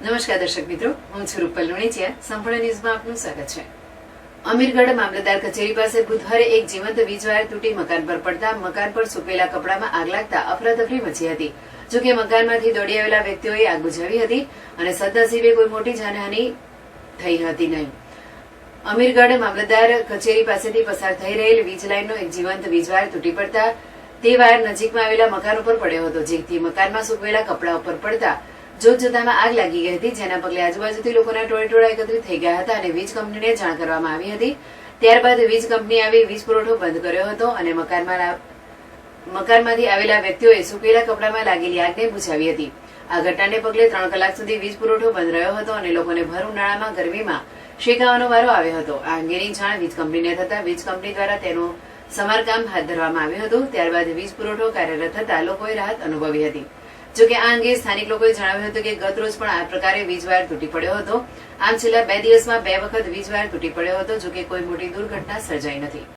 નમસ્કાર દર્શક મિત્રો, હું છું રૂપલ લુણીચિયા. સંપૂર્ણ ન્યૂઝમાં આપનું સ્વાગત છે. અમીરગઢ મામલતદાર કચેરી પાસે બુધવારે એક જીવંત વીજવાયર તૂટી મકાન પર પડતા મકાન પર સૂકવેલા કપડામાં આગ લાગતા અફરાતફરી મચી હતી. જોકે મકાનમાંથી દોડી આવેલા વ્યક્તિઓએ આગ બુઝાવી હતી અને સદનસીબે કોઈ મોટી જાનહાની થઈ હતી નહીં. અમીરગઢ મામલતદાર કચેરી પાસેથી પસાર થઈ રહેલ વીજ લાઇનનો એક જીવંત વીજવાયર તૂટી પડતા તે વાયર નજીકમાં આવેલા મકાન ઉપર પડ્યો હતો, જેથી મકાનમાં સૂકવેલા કપડા ઉપર પડતા જોત જોતામાં આગ લાગી ગઈ હતી, જેના પગલે આજુબાજુથી લોકોના ટોળે ટોળા એકત્રિત થઈ ગયા હતા અને વીજ કંપનીને જાણ કરવામાં આવી હતી. ત્યારબાદ વીજ કંપની આવી વીજ પુરવઠો બંધ કર્યો હતો અને મકાનમાં મકાનમાંથી આવેલા વ્યક્તિઓએ સુકેલા કપડામાં લાગેલી આગને બુઝાવી હતી. આ ઘટનાને પગલે ત્રણ કલાક સુધી વીજ પુરવઠો બંધ રહ્યો હતો અને લોકોને ભર ઉનાળામાં ગરમીમાં શેકાવાનો વારો આવ્યો હતો. આ અંગેની જાણ વીજ કંપનીને થતા વીજ કંપની દ્વારા તેનું સમારકામ હાથ ધરવામાં આવ્યું હતું. ત્યારબાદ વીજ પુરવઠો કાર્યરત થતા લોકોએ રાહત અનુભવી હતી. જોકે આ અંગે સ્થાનિક લોકોએ જણાવ્યું હતું કે ગત રોજ પણ આ પ્રકારે વીજ વાયર તૂટી પડ્યો હતો. આમ છેલ્લા બે દિવસમાં બે વખત વીજ વાયર તૂટી પડ્યો હતો જોકે કોઈ મોટી દુર્ઘટના સર્જાઈ નથી.